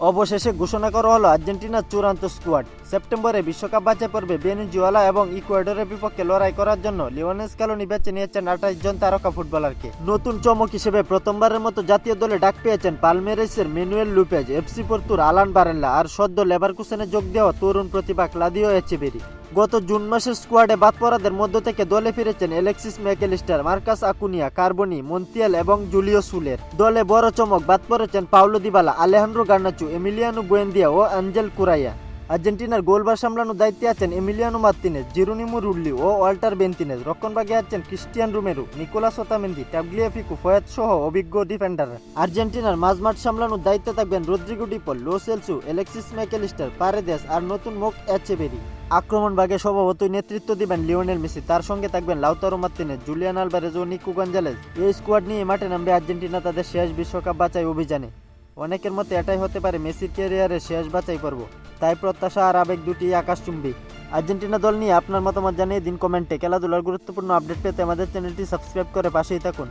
অবশেষে ঘোষণা করা হলো আর্জেন্টিনার চূড়ান্ত স্কোয়াড। সেপ্টেম্বরে বিশ্বকাপ বাছাই পর্বে বেনিজুয়ালা এবং ইকুয়েডরের বিপক্ষে লড়াই করার জন্য লিওনেস ক্যালোনি বেছে নিয়েছেন আঠাশ জন তারকা ফুটবলারকে। নতুন চমক হিসেবে প্রথমবারের মতো জাতীয় দলে ডাক পেয়েছেন পালমেরেসের মেনুয়েল লুপেজ, এফসি পর্তুর আলান বারেল্লা আর সদ্য লেভারকুসেনে যোগ দেওয়া তরুণ প্রতিভা ক্লাদিও এচেবেরি। গত জুন মাসের স্কোয়াডে বাদ পড়াদের মধ্য থেকে দলে ফিরেছেন Alexis Mac Allister, Marcus Acuña, Carboni, Montiel এবং জুলিও সুলের। দলে বড় চমক বাদ পড়েছেন Paulo Dybala Alejandro Garnacho, Emiliano গোয়েন্দিয়া ও অ্যাঞ্জেল কুরাইয়া। আর্জেন্টিনার গোলবার সামলানোর দায়িত্বে আছেন এমিলিয়ানো মার্তিনেজ জিরুনিমু রুল্লি ও ওয়াল্টার বেন্তিনেজ রক্ষণভাগে আছেন Cristian Romero, Nicolas Otamendi Tagliafico Foyth সহ অভিজ্ঞ ডিফেন্ডার। আর্জেন্টিনার মাঝমাঠ সামলানোর দায়িত্বে থাকবেন Rodrigo De Paul Lo Celso Alexis Mac Allister, Paredes আর নতুন মুখ এচেবেরি। আক্রমণ ভাগে স্বভাবতই নেতৃত্ব দিবেন লিওনেল মেসি, তার সঙ্গে থাকবেন লাউতারো মার্তিনেজ জুলিয়ান আলভারেজ ও নিকু গঞ্জালেজ এই স্কোয়াড নিয়ে মাঠে নামবে আর্জেন্টিনা তাদের শেষ বিশ্বকাপ বাছাই অভিযানে। অনেকের মতে এটাই হতে পারে মেসির ক্যারিয়ারের শেষ বাছাই পর্ব। তাই প্রত্যাশা আর আবেগ দুটি আকাশচুম্বী। আর্জেন্টিনা দল নিয়ে আপনার মতামত জানিয়ে দিন কমেন্টে। খেলাধুলার গুরুত্বপূর্ণ আপডেট পেতে আমাদের চ্যানেলটি সাবস্ক্রাইব করে পাশেই থাকুন।